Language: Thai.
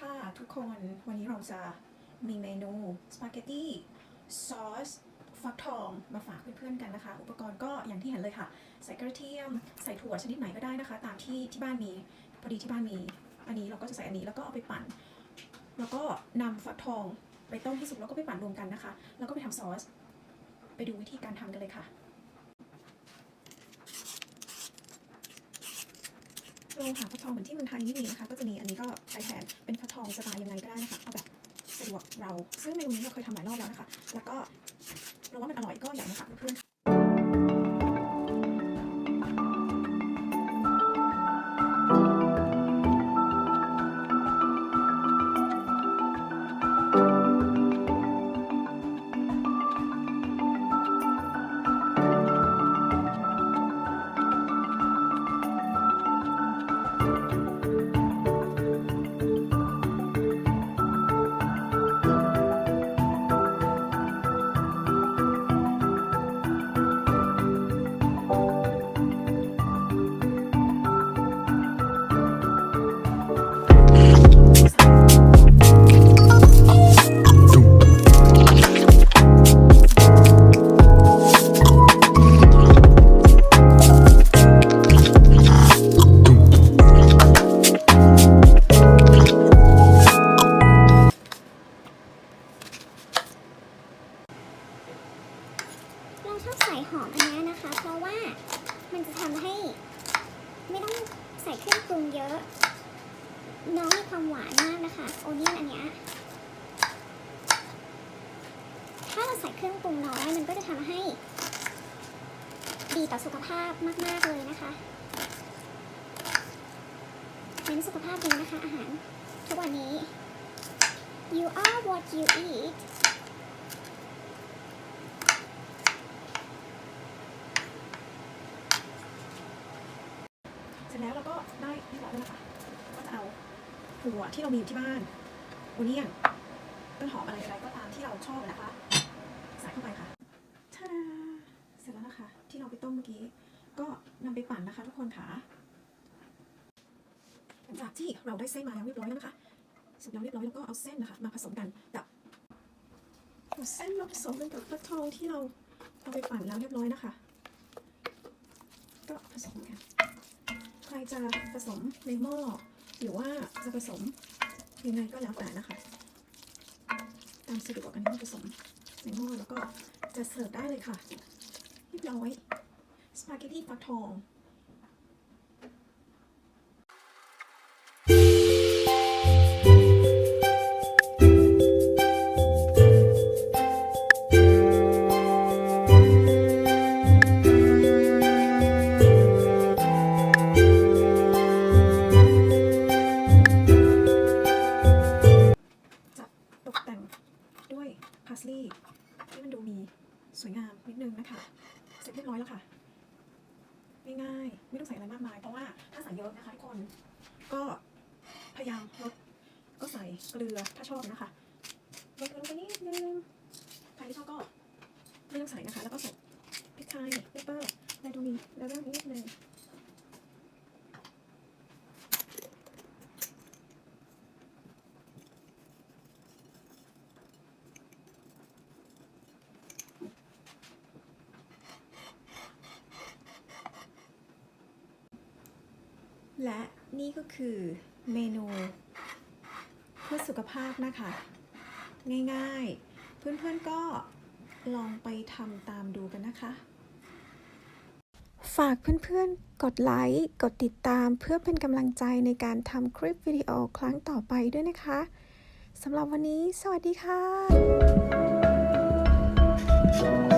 ค่ะทุกคนวันนี้เราจะมีเมนูสปาเกตตี้ซอสฟักทองมาฝากเพื่อนๆกันนะคะ อุปกรณ์ก็อย่างที่เห็นเลยค่ะ ใส่กระเทียมใส่ถั่วชนิดไหนก็ได้นะคะ ตามที่ที่บ้านมีพอดีที่บ้านมี อันนี้เราก็จะใส่อันนี้แล้วก็เอาไปปั่น แล้วก็นำฟักทองไปต้มที่สุกแล้วก็ไปปั่นรวมกันนะคะ แล้วก็ไปทำซอส ไปดูวิธีการทำกันเลยค่ะโรงหาฟักทองเหมือนที่เมืองไทยไม่มีนะคะ ก็จะมีอันนี้ก็ใช้แทนเป็นฟั ทองสไตล์ยังไงก็ได้นะคะเอาแบบสะดวกเราซึ่งเมนูนี้เราเคยทำหลายรอบแล้วนะคะ แล้วก็ ชอบใส่หอมอันนี้นะคะ เพราะว่ามันจะทำให้ ไม่ต้องใส่เครื่องปรุงเยอะ น้องมีความหวานมากนะคะ โอเนียนอันเนี้ยถ้าเราใส่เครื่องปรุงน้อยมันก็จะทำให้ ดีต่อสุขภาพมาก ๆ เลยนะคะเน้นสุขภาพดีนะคะอาหาร ทุกวันนี้ you are what you eat ร็จแล้วเราก็ได้เรียบร้อยแล้วนะคะก็จะเอาถั่วที่เรามีอยู่ที่บ้านโอเนียนต้นหอมอะไรอะไรก็ตามที่เราชอบนะคะใส่เข้าไปค่ะชาดาเสร็จแล้วนะคะ ที่เราไปต้มเมื่อกี้ ก็นำไปปั่นนะคะ ทุกคนค่ะหลังจากที่เราได้เส้นมาแล้วเรียบร้อยแล้วนะคะเสร็จแล้วเรียบร้อยแล้วก็เอาเส้นนะคะ มาผสมกันกับเอาเส้นมาผสมกันกับฟักทองที่เราเอาไปปั่นแล้วเรียบร้อยนะคะ ก็ผสมกัน ใครจะผสมในหม้อหรือว่าจะผสมยังไงก็แล้วแต่นะคะ ตามสะดวกกันที่ผสมในหม้อแล้วก็จะเสิร์ฟได้เลยค่ะเรียบร้อยสปาเกตตี้ฟักทองามนิดนึงนะคะเสร็จเรียบร้อยแล้วค่ะง่ายๆไม่ต้องใส่อะไรมากมาย เพราะว่าถ้าใส่เยอะนะคะทุกคนก็พยายามลดก็ใส่เกลือถ้าชอบนะคะลดเกลือลงไปนิดนึงใครที่ชอบก็ไม่ต้องใส่นะคะ แล้วก็ใส่พริกไทยเปเปอร์ไรดูมีแล้วก็นิดนึง และนี่ก็คือเมนู เพื่อสุขภาพนะคะ ง่ายๆ เพื่อนๆก็ลองไปทำตามดูกันนะคะ ฝากเพื่อนๆ กดไลค์ กดติดตามเพื่อเป็นกำลังใจในการทำคลิปวิดีโอครั้งต่อไปด้วยนะคะสำหรับวันนี้ สวัสดีค่ะ